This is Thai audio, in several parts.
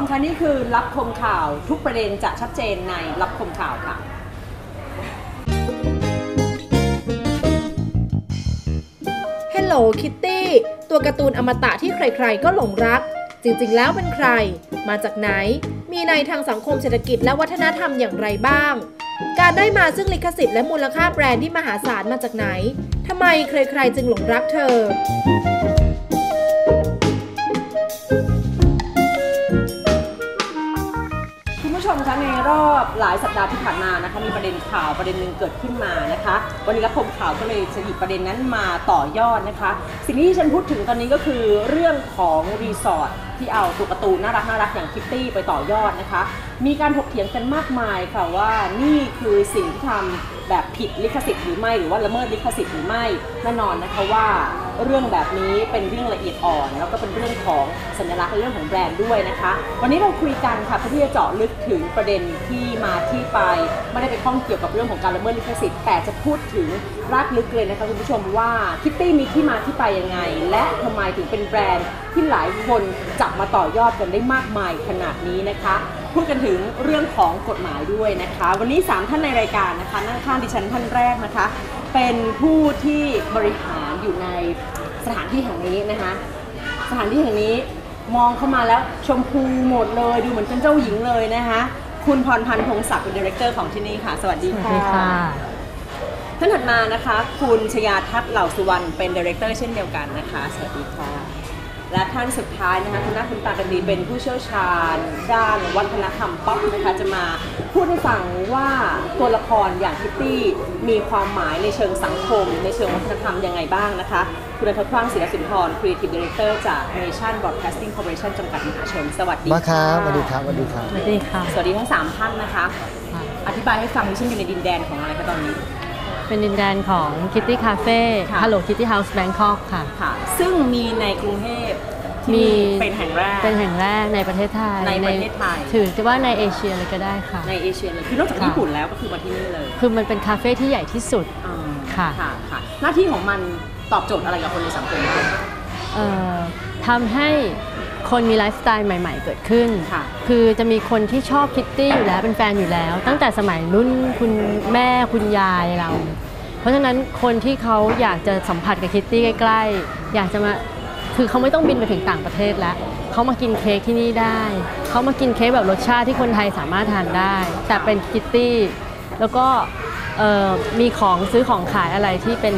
มคะนี่คือรับคมข่าวทุกประเด็นจะชัดเจนในรับคมข่าวค่ะ Hello Kitty ตัวการ์ตูนอมตะที่ใครๆ ก็หลงรัก จริงๆ แล้วเป็นใคร มาจากไหน มีในทางสังคมเศรษฐกิจและวัฒนธรรมอย่างไรบ้าง การได้มาซึ่งลิขสิทธิ์และมูลค่าแบรนด์ที่มหาศาลมาจากไหนทำไมใครๆจึงหลงรักเธอ รอบหลายสัปดาห์ที่ผ่านมานะคะมีประเด็นข่าวประเด็นหนึ่งเกิดขึ้นมานะคะ วันนี้รับคมข่าวก็เลยจะหยิบประเด็นนั้นมาต่อยอดนะคะ สิ่งที่ฉันพูดถึงตอนนี้ก็คือเรื่องของรีสอร์ทที่เอาตัวการ์ตูนน่ารักน่ารักอย่างคิตตี้ไปต่อยอดนะคะ มีการถกเถียงกันมากมายค่ะว่านี่คือสิ่งที่ทำแบบผิดลิขสิทธิ์หรือไม่หรือว่าละเมิดลิขสิทธิ์หรือไม่แน่นอนนะคะว่าเรื่องแบบนี้เป็นเรื่องละเอียดอ่อน แล้วก็เป็นเรื่องของสัญลักษณ์เรื่องของแบรนด์ด้วยนะคะ วันนี้เราคุยกันค่ะเพื่อที่จะเจาะลึกถึงประเด็นที่มาที่ไปไม่ได้ไปข้องเกี่ยวกับเรื่องของการละเมิดลิขสิทธิ์แต่จะพูดถึงรากลึกเลยนะคะคุณผู้ชมว่าคิตตี้มีที่มาที่ไปยังไง และทำไมถึงเป็นแบรนด์ที่หลายคนจับมาต่อยอดกันได้มากมายขนาดนี้นะคะพูดกันถึงเรื่องของกฎหมายด้วยนะคะ วันนี้ 3 ท่านในรายการนะคะนั่งข้างดิฉันท่านแรกนะคะ เป็นผู้ที่บริหารอยู่ในสถานที่แห่งนี้นะคะ สถานที่แห่งนี้มองเข้ามาแล้วชมพูหมดเลย ดูเหมือนเป็นเจ้าหญิงเลยนะคะ คุณพรพันธ์พงศักดิ์เป็นดีเรคเตอร์ของที่นี่ค่ะ สวัสดีสวัสค่ะดีค่ะท่านถัดมานะคะ คุณชยาทัศน์เหล่าสุวรรณเป็นดีเรคเตอร์เช่นเดียวกันนะคะ สวัสดีค่ะ และท่านสุดท้ายนะคะคุณหน้าคุณตากันดีเป็นผู้เชี่ยวชาญ ด้านวัฒนธรรมป๊อปนะคะจะมาพูดให้ฟังว่าตัวละครอย่างคิตตี้มีความหมายในเชิงสังคม ในเชิงวัฒนธรรมยังไงบ้างนะคะ คุณอันทพรังศิลสุนทร Creative Director จาก Nation Broadcasting Corporation จำกัดมหาชน สวัสดีมาครับสะวัสดีครับสวัสดีครับสวัสดีค่ะสวัสดีทั้งสามท่านนะคะค่ะอธิบายให้ฟังดิฉันอยู่ในดินแดนของอะไรคะตอนนี้ เป็นดินแดนของ Kitty Cafe ค่ะ Hello Kitty House Bangkok ค่ะ ค่ะ ซึ่งมีในกรุงเทพที่มี เป็นแห่งแรก เป็นแห่งแรกในประเทศไทยในประเทศไทย ถือจะว่าในเอเชียเลยก็ได้ค่ะ ในเอเชียเลย คือนอกจากค่ะ ญี่ปุ่นแล้วก็คือมาที่นี่เลยคือมันเป็นคาเฟ่ที่ใหญ่ที่สุด อ่าค่ะ ค่ะค่ะ หน้าที่ของมันตอบโจทย์อะไรกับคนในสังคมบ้าง เอ่อทำให้ คนมีไลฟ์สไตล์ใหม่ ๆ เกิดขึ้น ค่ะ คือจะมีคนที่ชอบคิตตี้อยู่แล้วเป็นแฟนอยู่แล้ว ตั้งแต่สมัยรุ่นคุณแม่คุณยายเรา เพราะฉะนั้นคนที่เขาอยากจะสัมผัสกับคิตตี้ใกล้ๆ อยากจะมาคือเขาไม่ต้องบินไปถึงต่างประเทศแล้วเขามากินเค้กที่นี่ได้เขามากินเค้กแบบรสชาติที่คนไทยสามารถทานได้ แต่เป็นคิตตี้แล้วก็เอ่อมีของซื้อของขายอะไรที่เป็น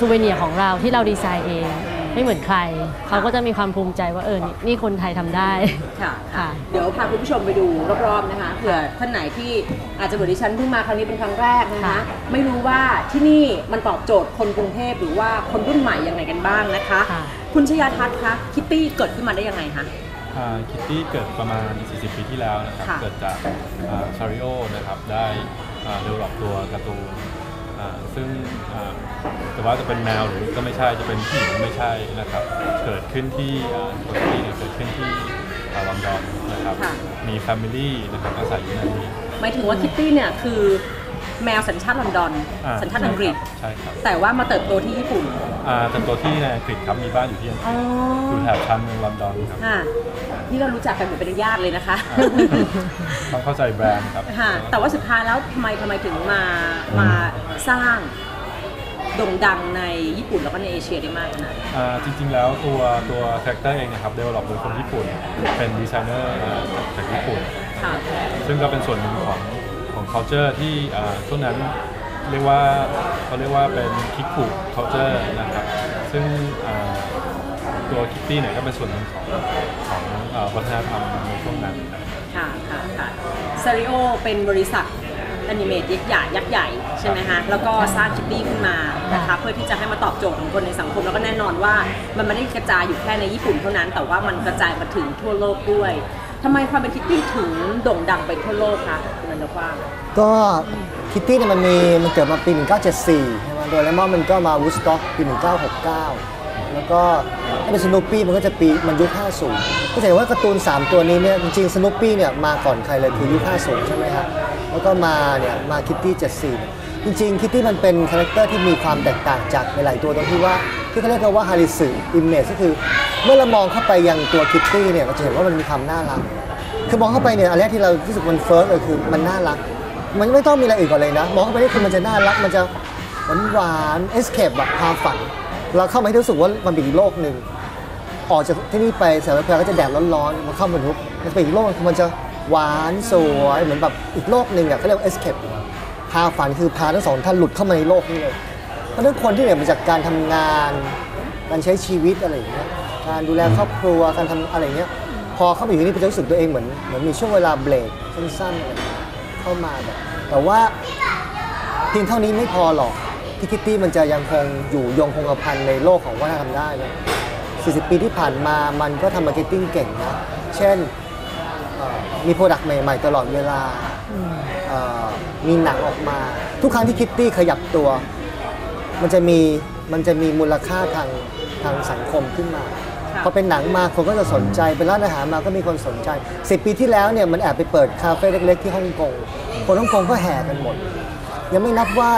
ซูเวเนียของเราที่เราดีไซน์เอง ไม่เหมือนใคร เขาก็จะมีความภูมิใจว่าเออนี่นี่คนไทยทำได้ ค่ะค่ะ เดี๋ยวพาคุณผู้ชมไปดูรอบๆนะคะเผื่อท่านไหนที่อาจจะเหมือนดิฉันเพิ่งมาครั้งนี้เป็นครั้งแรกนะคะ ค่ะไม่รู้ว่าที่นี่มันตอบโจทย์คนกรุงเทพหรือว่าคนรุ่นใหม่ยังไงกันบ้างนะคะ ค่ะ คุณชยาทัศน์คะคิตตี้เกิดขึ้นมาได้ยังไงคะ คิตตี้เกิดประมาณ 40 ปีที่แล้วนะครับ ค่ะ เกิดจากชาริโอนะครับ ได้เดเวลลอปตัวการ์ตูนอ่า ซึ่งอ่าแต่ว่าจะเป็นแมวหรือก็ไม่ใช่จะเป็นผู้หญิงไม่ใช่นะครับ เกิดขึ้นที่ตัวคิตตี้เนี่ยเกิดขึ้นที่อ่าลอนดอนนะครับค่ะมีแฟมิลี่นะครับอาศัยอยู่ในนี้หมายถึงว่าคิตตี้เนี่ยคือแมวสัญชาติลอนดอนอ่าสัญชาติอังกฤษใช่ครับแต่ว่ามาเติบโตที่ญี่ปุ่นอ่าเติบโตที่ในอังกฤษครับมีบ้านอยู่ที่อังกฤษอยู่แถบชั้นเมืองลอนดอนครับค่ะ นี่เรารู้จักกันเหมือนเป็นญาติเลยนะคะ ต้องเข้าใจแบรนด์ครับค่ะแต่ว่าสุดท้ายแล้วทำไมทำไมถึงมามาสร้างโด่งดังในญี่ปุ่นแล้วก็ในเอเชียได้มากขนาดนี้อ่าจริงๆแล้วตัวตัวคาแรคเตอร์เองนะครับเดเวลลอปโดยคนญี่ปุ่น เป็นดีไซเนอร์จากญี่ปุ่น ค่ะ ซึ่งก็เป็นส่วนหนึ่งของของ culture ที่อ่าช่วงนั้นเรียกว่าเขาเรียกว่าเป็นคิกคุ culture นะครับ ซึ่งอ่าตัวคิตตี้เนี่ยก็เป็นส่วนหนึ่งของ ของอ่าวัฒนธรรมในช่วงนั้นครับ ค่ะค่ะค่ะซาริโอเป็นบริษัทแอนิเมตยักษ์ใหญ่ยักษ์ใหญ่ใช่ไหมคะแล้วก็สร้างคิตตี้ขึ้นมานะคะค่ะเพื่อที่จะให้มาตอบโจทย์ของคนในสังคม แล้วก็แน่นอนว่ามันไม่ได้กระจายอยู่แค่ในญี่ปุ่นเท่านั้น แต่ว่ามันกระจายมาถึงทั่วโลกด้วยทำไมความเป็นคิตตี้ถึงโด่งดังไปทั่วโลกคะคุณนันทกว้างก็คิตตี้เนี่ยมันมีมันเกิดมาปี 1974ใช่ไหมโดยเลมอนมันก็มาวูดสต็อกปี 1969 แล้วก็ถ้า เป็นสนุปปี้มันก็จะปีมันยุค50ก็จะเห็นว่าการ์ตูน 3 ตัวนี้เนี่ยจริงๆสนุปปี้เนี่ยมาก่อนใครเลยคือยุค50ใช่ไหมครับแล้วก็มาเนี่ยมาคิตตี้74 จริงๆคิตตี้มันเป็นคาแรคเตอร์ที่มีความแตกต่างจากในหลายตัวตรงที่ว่าที่เขาเรียกว่าฮาริสึอิมเมจก็คือ เมื่อเรามองเข้าไปยังตัวคิตตี้เนี่ยเราจะเห็นว่ามันมีความน่ารักคือมองเข้าไปเนี่ยอันแรกที่เรารู้สึกมันเฟิร์สเลยคือมันน่ารัก มันไม่ต้องมีอะไรอื่นก่อนเลยนะ มองเข้าไปนี่คือมันจะน่ารักมันจะหวานหวานเอสเคปแบบพาฝันเราเข้ามาให้รู้สึกว่ามันเป็นอีกโลกหนึ่ง ออกจากที่นี่ไปเสร็จแล้วก็จะแดดร้อนๆมาเข้ามานุษย์มันเป็นอีกโลกมันจะหวานสวยเหมือนแบบอีกโลกหนึ่งอะเขาเรียกว่าเอสเคปพาฝันคือพาทั้งสองท่านหลุดเข้ามาในโลกนี้เลยเพราะฉะนั้นคนที่เหนื่อยมาจากการทำงานการใช้ชีวิตอะไรอย่างเงี้ยการดูแลครอบครัวการทำอะไรเงี้ยพอเข้ามาอยู่ที่นี่จะรู้สึกตัวเองเหมือนเหมือนมีช่วงเวลาเบรกสั้นๆเงี้ยเข้ามาแบบแต่ว่าเพียงเท่านี้ไม่พอหรอกที่คิตตี้มันจะยังคงอยู่ยงคงกระพันในโลกของวัฒนธรรมได้นะ 40 ปีที่ผ่านมามันก็ทำมาร์เก็ตติ้งเก่งนะ เช่นเอ่อมีโปรดักต์ใหม่ๆ ตลอดเวลาเอ่อมีหนังออกมา ทุกครั้งที่คิตตี้ขยับตัว มันจะมีมันจะมีมูลค่าทางทางสังคมขึ้นมาค่ะพอเป็นหนังมาคนก็จะสนใจ เป็นร้านอาหารมาก็มีคนสนใจ 10 ปีที่แล้วเนี่ยมันแอบไปเปิดคาเฟ่เล็ก ๆ ที่ฮ่องกง คนฮ่องกงก็แห่กันหมด ยังไม่นับว่า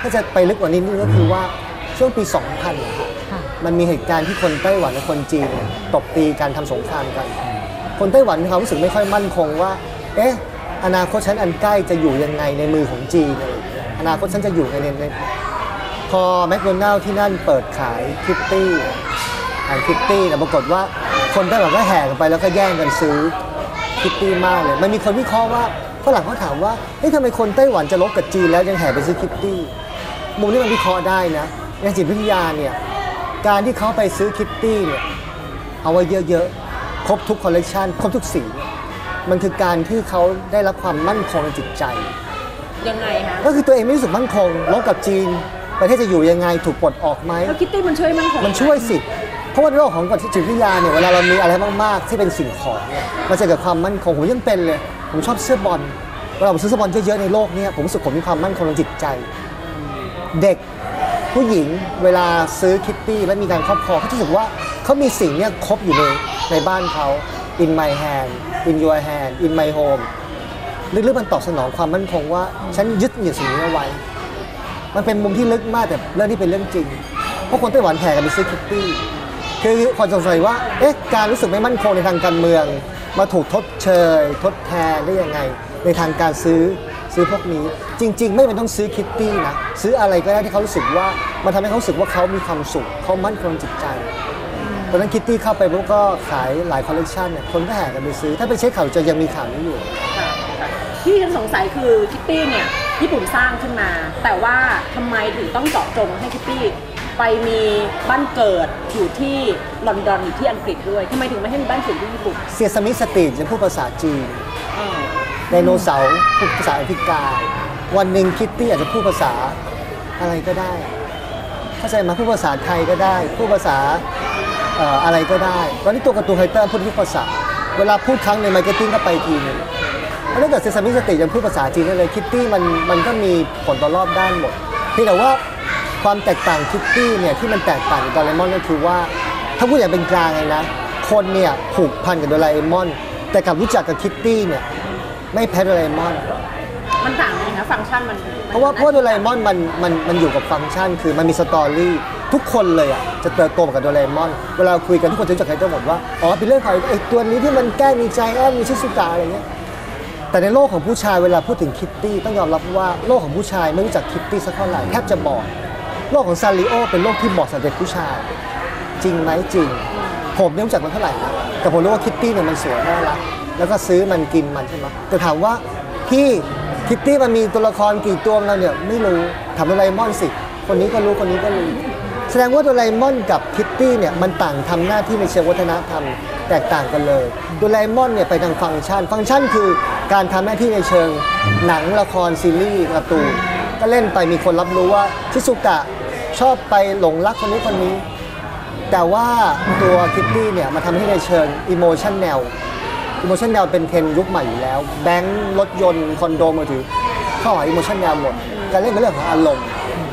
ถ้าจะไปลึกกว่านี้นิดนึงก็คือว่าช่วงปี 2000นะครับค่ะ มันมีเหตุการณ์ที่คนไต้หวันและคนจีนเนี่ยตบตีกันทำสงครามกัน คนไต้หวันมีความรู้สึกไม่ค่อยมั่นคงว่า เอ๊ะ อนาคตฉันอันใกล้จะอยู่ยังไงในมือของจีนอะไรอย่างเงี้ยอนาคตฉันจะอยู่ในในในพอแมคโดนัลล์ที่นั่นเปิดขายคิตตี้อ่านคิตตี้นะปรากฏว่าคนไต้หวันก็แห่กันไปแล้วก็แย่งกันซื้อคิตตี้มากเลย มันมีคนวิเคราะห์ว่าฝรั่งเขาถามว่าเฮ้ยทำไมคนไต้หวันจะลบกับจีนแล้วยังแห่ไปซื้อคิตตี้มุมนี้มันวิเคราะห์ได้นะในจิตวิทยาเนี่ย การที่เขาไปซื้อคิตตี้เนี่ยเอาไว้เยอะๆ ครบทุกคอลเลกชันครบทุกสีเนี่ยมันคือการที่เขาได้รับความมั่นคงในจิตใจ ยังไงคะก็คือตัวเองไม่รู้สึกมั่นคงลบกับจีน ประเทศจะอยู่ยังไงถูกปลดออกไหมแล้วคิตตี้มันช่วยมันของมันช่วยสิเพราะว่าในโลกของจิตวิทยาเนี่ยเวลาเรามีอะไรมากๆ ที่เป็นสิ่งของเนี่ยมันจะเกิดความมั่นคงผมยังเป็นเลยผมชอบเสื้อบอลเวลาผมซื้อเสื้อบอลเยอะๆในโลกเนี้ผมรู้สึกผมมีความมั่นคงทางจิตใจ เด็ก ผู้หญิงเวลาซื้อคิตตี้และมีการครอบครองเขาจะรู้สึกว่าเขามีสิ่งเนี้ครบอยู่ในในบ้านเขา in my hand in your hand in my home ลึกๆมันตอบสนองความมั่นคงว่า ฉันยึดอยู่ยวสิ่งนี้เอาไว้ มันเป็นมุมที่ลึกมากแต่เรื่องที่เป็นเรื่องจริง เพราะคนไต้หวันแห่กันไปซื้อคิตตี้คือคนสงสัยว่าเอ๊ะการรู้สึกไม่มั่นคงในทางการเมือง มาถูกทดเชย ทดแทนได้ยังไง ในทางการซื้อ ซื้อพวกนี้จริง ๆ ไม่เป็นต้องซื้อคิตตี้นะซื้ออะไรก็ได้ที่เขารู้สึกว่ามันทำให้เขารู้สึกว่าเขามีความสุขเขามั่นคงจิตใจตอนนั้นคิตตี้เข้าไปปุ๊บก็ขายหลายคอลเลกชันเนี่ยคนก็แห่กันไปซื้อ ถ้าไปเช็คข่าวจะยังมีข่าวนี้อยู่ค่ะค่ะที่ฉันสงสัยคือคิตตี้เนี่ยญี่ปุ่นสร้างขึ้นมา แต่ว่าทำไมถึงต้องเจาะจงให้คิตตี้ไปมีบ้านเกิดอยู่ที่ลอนดอนอยู่ที่อังกฤษด้วยทำไมถึงไม่ให้มีบ้านเกิดที่ญี่ปุ่นเซียสมิสตรีทจะพูดภาษาจีนอ่า ไดโนเสาร์พูดภาษาแอฟริกา วันหนึ่งคิตตี้อาจจะพูดภาษาอะไรก็ได้ เข้าใจมาพูดภาษาไทยก็ได้พูดภาษาอะไรก็ได้ตอนนี้ตัวการ์ตูนไฮเตอร์พูดทุกภาษา เวลาพูดครั้งในมาร์เก็ตติ้งก็ไปทีนึงแล้วถ้าเกิดเซซามิสติยังพูดภาษาจีนได้เลยคิตตี้มันมันก็มีผลต่อรอบด้านหมดเพียงแต่ว่าความแตกต่างคิตตี้เนี่ยที่มันแตกต่างจากโดราเอมอนก็คือว่า ถ้าพูดอย่างเป็นกลางเลยนะ คนเนี่ยผูกพันกับโดราเอมอน แต่กับรู้จักกับคิตตี้เนี่ย ไม่แพ้โดราเอมอน มันต่างกันนะฟังก์ชันมันมันเพราะว่าเพราะว่าโดราเอมอนมันมันมันอยู่กับฟังก์ชัน คือมันมีสตอรี่ทุกคนเลยอะจะเติบโตมากับโดราเอมอน เวลาคุยกันทุกคนจะรู้จักใครทั้งหมดว่าอ๋อเป็นเรื่องของไอ้ตัวนี้ที่มันแกล้งมีใจแอนมีชิสุกะอะไรเงี้ยแต่ในโลกของผู้ชายเวลาพูดถึงคิตตี้ต้องยอมรับว่าโลกของผู้ชายไม่รู้จักคิตตี้สักเท่าไหร่แทบจะบอดโลกของซาริโอเป็นโลกที่บอดสำหรับเด็กผู้ชาย จริงไหมจริง ผมไม่รู้จักมันเท่าไหร่นะแต่ผมรู้ว่าคิตตี้เนี่ยมันสวยน่ารัก แล้วก็ซื้อมันกินมันใช่ไหมแต่ถามว่าพี่คิตตี้มันมีตัวละครกี่ตัวเราเนี่ยไม่รู้ถามโดราเอมอนสิ คนนี้ก็รู้คนนี้ก็รู้แสดงว่าโดราเอมอนกับคิตตี้เนี่ยมันต่างทำหน้าที่ในเชิงวัฒนธรรมแตกต่างกันเลยโดราเอมอนเนี่ยไปทางฟังก์ชัน ฟังก์ชันคือการทำหน้าที่ในเชิงหนังละครซีรีส์การ์ตูนก็เล่นไปมีคนรับรู้ว่าชิซุกะชอบไปหลงรักคนนี้คนนี้ แต่ว่าตัวคิตตี้เนี่ยมาทำให้ในเชิงอิโมชันแนว อิโมชันแนวเป็นเทรนด์ยุคใหม่อยู่แล้ว แบงค์รถยนต์คอนโดมือถือเข้าหาอิโมชันแนวหมด การเล่นเป็นเรื่องของอารมณ์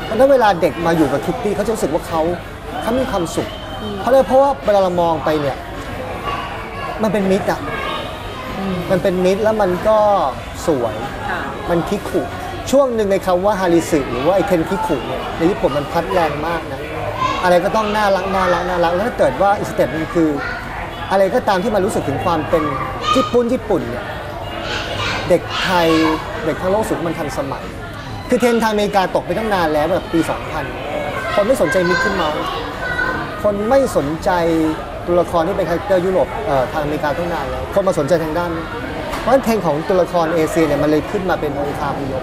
เพราะฉะนั้นเวลาเด็กมาอยู่กับคิตตี้เขาจะรู้สึกว่าเขาเขามีความสุข เพราะอะไรเพราะว่าเวลาเรามองไปเนี่ยมันเป็นมิตรอะมันเป็นมิตรแล้วมันก็สวย มันคิกคุช่วงหนึ่งในคำว่าฮาริสึหรือว่าไอเทนคิคุเนี่ยในญี่ปุ่นมันพัดแรงมากนะอะไรก็ต้องน่ารักน่ารักน่ารักแล้วถ้าเกิดว่าอีสเต็ปหนึงคือ อะไรก็ตามที่มันรู้สึกถึงความเป็น ญี่ปุ่นญี่ปุ่นเนี่ยเด็กไทยเด็กทั้งโลกสูงมันทันสมัย คือเทรนทางอเมริกาตกไปตั้งนานแล้วแบบปี 2000 คนไม่สนใจมิกกี้เมาส์คนไม่สนใจตัวละครที่เป็นคาแรคเตอร์ยุโรปเออทางอเมริกาตั้งนานแล้ว คนมาสนใจทางด้านนี้เพราะฉะนั้นเทรนของตัวละครเอเชียเนี่ยมันเลยขึ้นมาเป็นองค์คาพยพ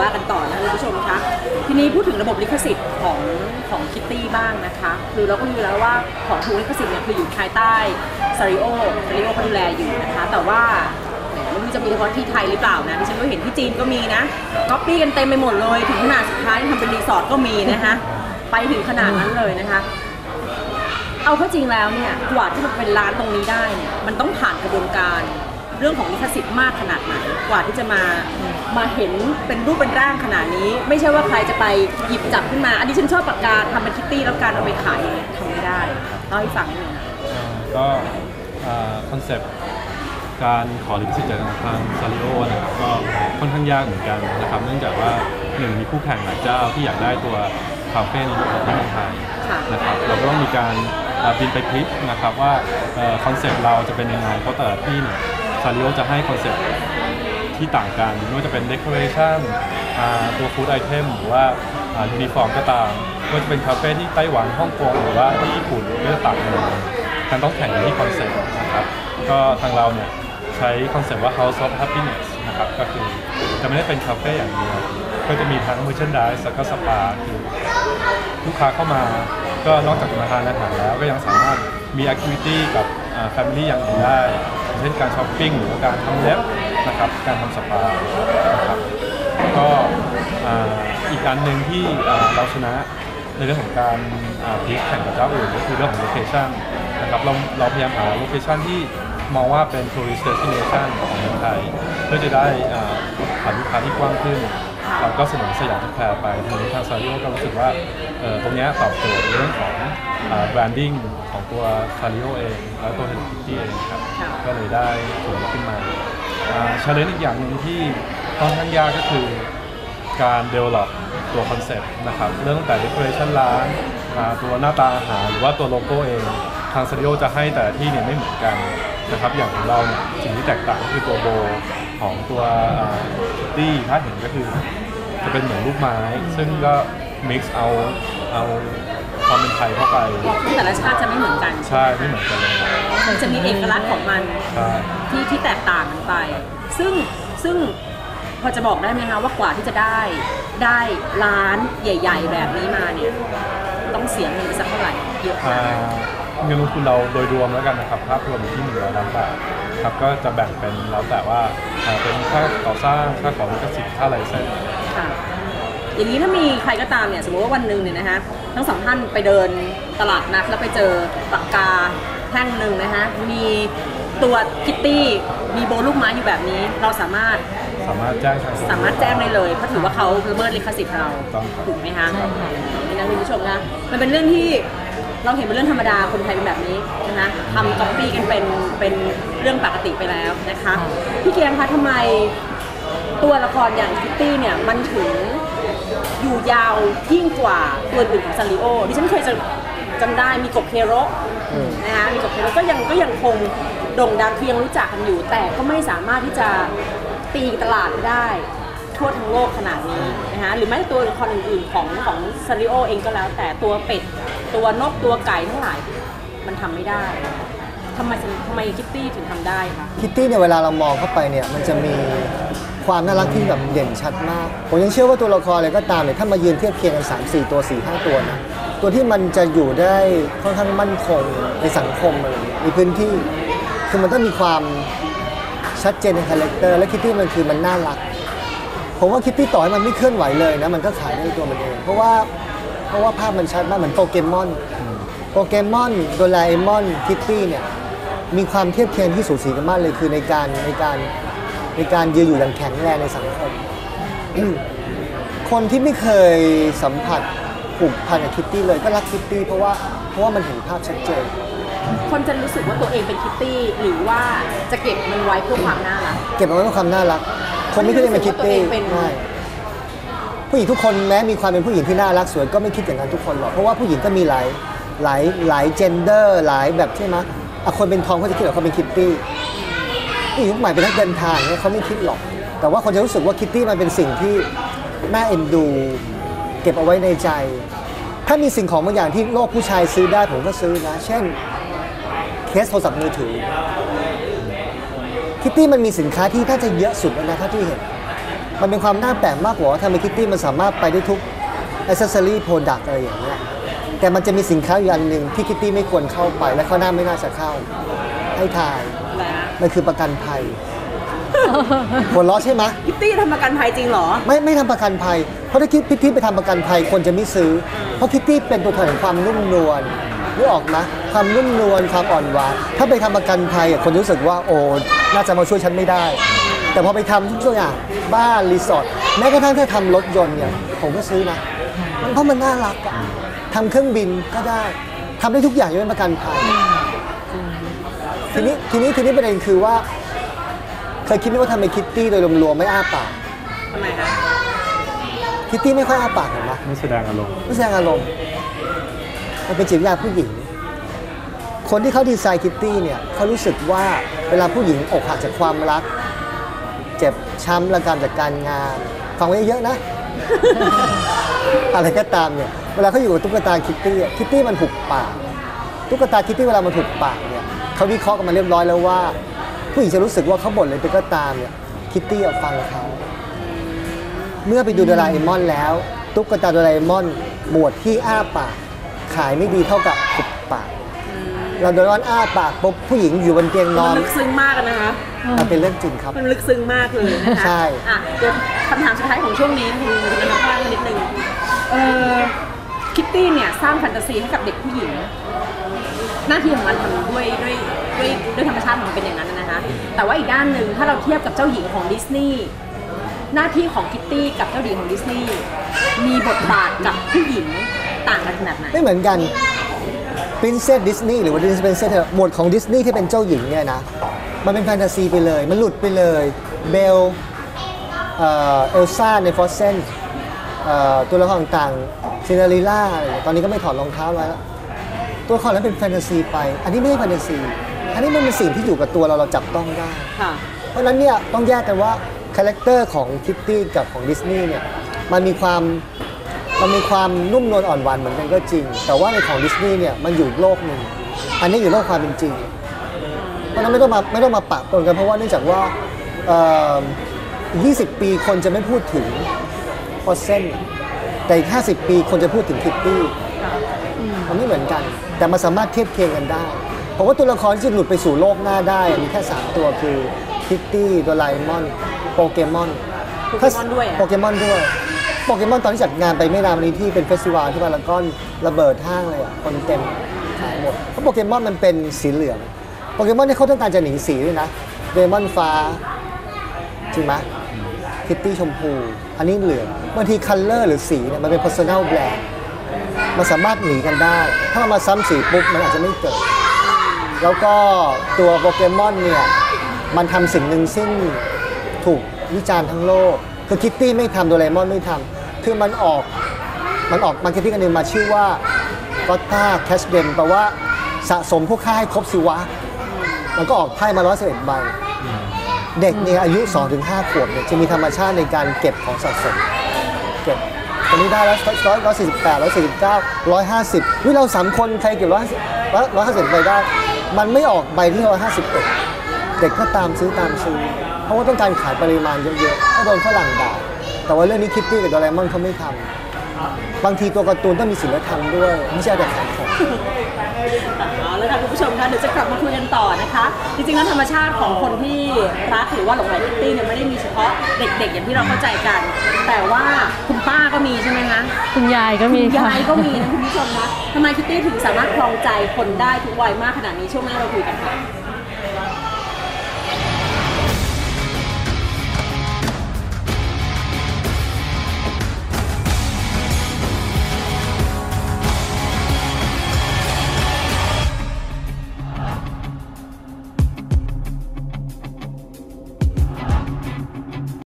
ว่ากันต่อนะคุณผู้ชมคะทีนี้พูดถึงระบบลิขสิทธิ์ของของคิตตี้บ้างนะคะคือเราก็รู้แล้วว่าของถูกลิขสิทธิ์เนี่ยคืออยู่ภายใต้ซาริโอซาริโอเขาดูแลอยู่นะคะ แต่ว่าไม่รู้จะมีเฉพาะที่ไทยหรือเปล่านะดิฉันก็เห็นที่จีนก็มีนะก๊อปปี้กันเต็มไปหมดเลย ถึงขนาดสุดท้ายทำเป็นรีสอร์ทก็มีนะคะไปถึงขนาดนั้นเลยนะคะ เอาเข้าจริงแล้วเนี่ยกว่าที่มันเป็นร้านตรงนี้ได้เนี่ยมันต้องผ่านกระบวนการ เรื่องของลิขสิทธิ์มากขนาดไหนกว่าที่จะมามาเห็นเป็นรูปเป็นร่างขนาดนี้ ไม่ใช่ว่าใครจะไปหยิบจับขึ้นมา อันนี้ฉันชอบปากกาทำเป็นคิตตี้แล้วการเอาไปขายเนี่ยทำไม่ได้เล่าให้ฟังนิดนึงค่ะก็คอนเซปต์การขอลิขสิทธิ์จากทางซาริโอนะครับก็ค่อนข้างยากเหมือนกันนะครับเนื่องจากว่าหนึ่งมีคู่แข่งหลายเจ้าที่อยากได้ตัวคาเฟ่นี้ของที่เมืองไทยนะครับเราก็ต้องมีการบินไปพลิกนะครับว่าคอนเซปต์เราจะเป็นยังไงเพราะแต่ละที่เนี่ย ซาริโอจะให้คอนเซปต์ที่ต่างกันไม่ว่าจะเป็นเด o อเรชั่นตัวฟู้ดไอเทมหรือว่ายูนิฟอร์มก็ตามไม่ว่าจะเป็นคาเฟ่ที่ไต้หวันฮ่องกงหรือว่าที่ญี่ปุ่นก็จะต่างกันการต้องแข่งกันที่คอนเซปต์นะครับก็ทางเราเนี่ยใช้คอนเซปต์ว่า House of Happiness นะครับก็คือจะไม่ได้เป็นคาเฟ่อย่างเดียวก็จะมีทั้ง merchandise แล้วก็สปาคือลูกค้าเข้ามาก็นอกจากจะมาทานอาหารแล้วก็ยังสามารถมีแอคทิวิตี้กับ แฟมิลี่ย่างอื่นได้ เช่นการช้อปปิ้งหรือการทำเล็บนะครับการทำสปานะครับก็อีกอันหนึ่งที่เราชนะในเรื่องของการพีคแข่งกับเจ้าอื่นก็คือเรื่องของโลเคชันนะครับเราเราพยายามหาโลเคชันที่มองว่าเป็น tourist destination ของเมืองไทย เพื่อจะได้อ่าฐานลูกค้าที่กว้างขึ้น เราก็เสนอสยามสแควร์ไปทางทางซาริโอก็รู้สึกว่าตรงนี้ตอบโจทย์ในเรื่องของ แบรนดิ้งของตัวซาริโอเองแล้วตัวเฮลิคตี้เองครับค่ะก็เลยได้ผลขึ้นมาชาเลนจ์อีกอย่างหนึ่งที่ค่อนข้างยากก็คือการ develop ตัวคอนเซ็ปต์นะครับเรื่องตั้งแต่ decoration ร้านอ่าตัวหน้าตาอาหารหรือว่าตัวโลโก้เองทางซาริโอจะให้แต่ละที่เนี่ยไม่เหมือนกันนะครับอย่างของเราเนี่ยสิ่งที่แตกต่างก็คือตัวโบของตัวตี้ถ้าเห็นก็คือจะเป็นเหมือนลูกไม้ ซึ่งก็ mix เอาเอา ความเป็นไทยเข้าไปซึ่งแต่ละชาติจะไม่เหมือนกันใช่ไม่เหมือนกันเลยครับมันจะมีเอกลักษณ์ของมันใช่ที่ที่แตกต่างกันไป ซึ่งซึ่งพอจะบอกได้ไหมคะว่ากว่าที่จะได้ได้ร้านใหญ่ ๆ แบบนี้มาเนี่ยต้องเสียเงินไปสักเท่าไหร่เยอะอ่มากาเงินลงทุนเราโดยรวมแล้วกันนะครับภาพรวมอยู่ที่หนึ่งร้อยล้านบาทครับก็จะแบ่งเป็นแล้วแต่ว่าอ่าเป็นค่าก่อสร้างค่าของลิขสิทธิ์ค่าไลเซนส์ ค่ะอย่างนี้ถ้ามีใครก็ตามเนี่ยสมมติว่าวันหนึ่งเนี่ยนะคะ ทั้งสองท่านไปเดินตลาดนัดแล้วไปเจอปากกาแท่งหนึ่งนะคะมีตัวคิตตี้มีโบลูกไม้อยู่แบบนี้ เราสามารถสามารถแจ้งทางสามารถแจ้งได้เลยเพราะถือว่าเขาละเมิดลิขสิทธิ์เราต้องครับ ถูกไหมคะใช่ค่ะ นี่นะคุณผู้ชมนะมันเป็นเรื่องที่เราเห็นเป็นเรื่องธรรมดาคนไทยเป็นแบบนี้นะคะทำก๊อปปี้กันเป็นเป็นเรื่องปกติไปแล้วนะคะพี่เกียงคะทำไมตัวละครอย่างคิตตี้เนี่ยมันถึง อยู่ยาวยิ่งกว่าตัวอื่นของซาริโอดิฉันเคยจะจำได้มีกบเคโรนะคะมีกบเคโรก็ยังก็ยังคงโด่งดังคือยังรู้จักกันอยู่ แต่ก็ไม่สามารถที่จะตีตลาดได้ทั่วทั้งโลกขนาดนี้นะคะหรือแม้แต่ตัวละครอื่นๆของของซาริโอเองก็แล้ว แต่ตัวเป็ด ตัวนกตัวไก่ทั้งหลายมันทำไม่ได้ทำไมทำไมคิตตี้ถึงทำได้คะคิตตี้เนี่ยเวลาเรามองเข้าไปเนี่ยมันจะมี ความน่ารักที่แบบเด่นชัดมาก ผมยังเชื่อว่าตัวละครอะไรก็ตามเนี่ยถ้ามายืนเทียบเคียงกัน 3 4 ตัว 4 5 ตัวนะตัวที่มันจะอยู่ได้ค่อนข้างมั่นคงในสังคมอะไรเงี้ยในพื้นที่คือมันต้องมีความชัดเจนในคาแรคเตอร์และคิตตี้มันคือมันน่ารัก ผมว่าคิตตี้ต่อให้มันไม่เคลื่อนไหวเลยนะมันก็ขายได้ตัวมันเอง เพราะว่าเพราะว่าภาพมันชัดมากเหมือนโปเกมอนโปเกมอนโดราเอมอนคิตตี้เนี่ยมีความเทียบเคียงที่สูสีกันมากเลยคือในการในการ ในการยืนอยู่อย่างแข็งแรงในสังคม คนที่ไม่เคยสัมผัสผูกพันกับคิตตี้เลยก็รักคิตตี้เพราะว่าเพราะว่ามันเห็นภาพชัดเจน คนจะรู้สึกว่าตัวเองเป็นคิตตี้หรือว่าจะเก็บมันไว้เพื่อความน่ารักเก็บเอาไว้เป็นความน่ารัก คนไม่คิดจะเป็นคิตตี้ไม่รู้สึกว่าตัวเองเป็นใช่ผู้หญิงทุกคนแม้มีความเป็นผู้หญิงที่น่ารักสวยก็ไม่คิดอย่างนั้นทุกคนหรอกเพราะว่าผู้หญิงก็มีหลายหลายหลายเจนเดอร์หลายแบบใช่ไหมอะคนเป็นทอมเขาจะคิดว่าเขาเป็นคิตตี้ ผู้หญิงยุคใหม่เป็นนักเดินทางเนี่ยเขาไม่คิดหรอก แต่ว่าคนจะรู้สึกว่าคิตตี้มันเป็นสิ่งที่น่เอ็นดู เก็บเอาไว้ในใจ ถ้ามีสิ่งของบางอย่างที่โลกผู้ชายซื้อได้ผมก็ซื้อนะ เช่นเคสโทรศัพท์มือถือ คิตตี้มันมีสินค้าที่น่าจะเยอะสุดแล้วนะเท่าที่เห็น มันเป็นความน่าแปลกมากกว่าว่าทำไมคิตตี้มันสามารถไปได้ทุกอ c เซ s ซอรี่โปรดักต์อะไรอย่างเงี้ยแต่มันจะมีสินค้าอยู่อันหนึ่งที่คิตตี้ไม่ควรเข้าไปและเขาหน้าไม่น่าจะเข้า ให้ทายอะไรน มันคือประกันภัยหัวล้อใช่ไหมคิตตี้ทำประกันภัยจริงเหรอ ไม่ไม่ทำประกันภัย เพราะถ้าคิดพิตตี้ไปทำประกันภัยคนจะไม่ซื้อ เพราะคิตตี้เป็นตัวแทนของความนุ่มนวลนึกออกไหมความนุ่มนวลความอ่อนหวานถ้าไปทำประกันภัยอะคนจะรู้สึกว่าโอ้น่าจะมาช่วยฉันไม่ได้ แต่พอไปทำทุกอย่างบ้านรีสอร์ทแม้กระทั่งถ้าทำรถยนต์เนี่ยผมก็ซื้อนะมันเพราะมันน่ารักอะทำเครื่องบินก็ได้ทำได้ทุกอย่างยกเว้นประกันภัย ทีนี้ทีนี้ทีนี้ประเด็นคือว่า เคยคิดไหมว่าทำไมคิตตี้โดยรวมๆไม่อ้าปากทำไมคะคิตตี้ไม่ค่อยอ้าปากเห็นไหมไม่แสดงอารมณ์ไม่แสดงอารมณ์มันเป็นจิตวิญญาณผู้หญิง คนที่เขาดีไซน์คิตตี้เนี่ยเขารู้สึกว่าเวลาผู้หญิงอกหักจากความรัก เจ็บช้ำระกำจากการงาน ฟังไว้เยอะนะ อะไรก็ตามเนี่ยเวลาเขาอยู่กับตุ๊กตาคิตตี้อะคิตตี้มันถูกปาก ตุ๊กตาคิตตี้เวลามันถูกปากเนี่ย เขาวิเคราะห์กันมาเรียบร้อยแล้วว่า ผู้หญิงจะรู้สึกว่าเขาบ่นอะไรไปก็ตามเนี่ยคิตตี้อะฟังเขาเมื่อไปดูโดราเอมอนแล้ว ตุ๊กตาโดราเอมอนหมวดที่อ้าปาก ขายไม่ดีเท่ากับหุบปาก เราโดราเอมอนอ้าปากปุ๊บผู้หญิงอยู่บนเตียงนมัอนนลึกซึ้งมากอะนะคะ มันเป็นเรื่องจริงครับ มันลึกซึ้งมากเลยนะคะใช่ อะเดี๋ยวคำถามสุดท้ายของช่วงนี้คุณคุณนันทภาคนิดนึงเออคิตตี้เนี่ย สร้างแฟนตาซีให้กับเด็กผู้หญิง หน้าที่ของมันทำด้วยด้วยด้วยด้วยธรรมชาติของมันเป็นอย่างนั้นนะนะคะ แต่ว่าอีกด้านหนึ่งถ้าเราเทียบกับเจ้าหญิงของดิสนีย์หน้าที่ของคิตตี้กับเจ้าหญิงของดิสนีย์มีบทบาทกับผู้หญิงต่างกันขนาดไหนไม่เหมือนกัน Princess Disney หรือว่า Disney Princess หมวดของดิสนีย์ที่เป็นเจ้าหญิงเนี่ยนะ มันเป็นแฟนตาซีไปเลย มันหลุดไปเลยเบลเอลซ่าในฟอสเซนตัวละครต่างๆซินเดอเรลล่าอะไรอย่างเงี้ยตอนนี้ก็ไม่ถอดรองเท้าไว้แล้ว ตัวละครนั้นเป็นแฟนตาซีไป อันนี้ไม่ใช่แฟนตาซี อันนี้มันเป็นสิ่งที่อยู่กับตัวเราเราจับต้องได้ ค่ะ เพราะฉะนั้นเนี่ยต้องแยกกันว่าคาแรคเตอร์ของคิตตี้กับของดิสนีย์เนี่ยมันมีความมันมีความนุ่มนวลอ่อนหวานเหมือนกันก็จริง แต่ว่าในของดิสนีย์เนี่ยมันอยู่อีกโลกหนึ่งอันนี้อยู่โลกความเป็นจริง เพราะฉะนั้นไม่ต้องมาไม่ต้องมาปะปนกันเพราะว่าเนื่องจากว่าเอ่ออีก20 ปีคนจะไม่พูดถึงพอเส้นแต่อีก 50 ปีคนจะพูดถึงคิตตี้ มันไม่เหมือนกัน แต่มันสามารถเทียบเคียงกันได้เพราะว่าตัวละครที่จะหลุดไปสู่โลกหน้าได้มีแค่ 3 ตัวคือคิตตี้โดราเอมอนโปเกมอนโปเกมอนด้วยอะโปเกมอนด้วยโปเกมอนตอนที่จัดงานไปไม่นานมานี้ที่เป็นเฟสติวัลที่พารากอนระเบิดห้างเลยอะคนเต็มขายหมดเพราะโปเกมอนมันเป็นสีเหลืองโปเกมอนเนี่ยเขาต้องการจะหนีสีด้วยนะเดมอนฟ้าจริงไหมคิตตี้ชมพู อันนี้เหลืองบางทีคัลเลอร์หรือสีเนี่ยมันเป็น personal brand มันสามารถหนีกันได้ ถ้ามันมาซ้ำสีปุ๊บมันอาจจะไม่เกิด แล้วก็ตัวโปเกมอนเนี่ยมันทำสิ่งหนึ่งซึ่งถูกวิจารณ์ทั้งโลก คือคิตตี้ไม่ทำโดเรมอนไม่ทำคือมันออกมันออกมาร์เก็ตติ้งอันหนึงมาชื่อว่า g o t t a Cash Game แปลว่าสะสมพวกค่าให้ครบสิวะ มันก็ออกไพ่มา111ใบ เด็กเนี่ยอายุ 2-5 ขวบเนี่ยจะมีธรรมชาติในการเก็บของสะสม ตอนนี้ได้แล้วร้อยร้อยสี่สิบแปดร้อยสี่สิบเก้าร้อยห้าสิบวิเราสามคนใครเก็บร้อยร้อยห้าสิบไปได้ มันไม่ออกใบที่ร้อยห้าสิบเอ็ดเด็กก็ตามซื้อตามซื้อ เพราะว่าต้องการขายปริมาณเยอะๆก็โดนฝรั่งด่าแต่ว่าเรื่องนี้คิตตี้กับโดเรมอนเขาไม่ทำ บางทีตัวการ์ตูนต้องมีศีลธรรมด้วยไม่ใช่แต่ขายของเอาละค่ะคุณผู้ชมคะเดี๋ยวจะกลับมาคุยกันต่อนะคะ จริงๆแล้วธรรมชาติของคนที่รักหรือว่าหลงไหลคิตตี้เนี่ยไม่ได้มีเฉพาะเด็กๆ อย่างที่เราเข้าใจกัน แต่ว่าคุณป้าก็มีใช่ไหมคะคุณยายก็มีคุณค่ะ ยายก็มีนะคุณผู้ชมนะทำไมคิตตี้ถึงสามารถครองใจคนได้ทุกวัยมากขนาดนี้ช่วงหน้าเราคุยกันค่ะ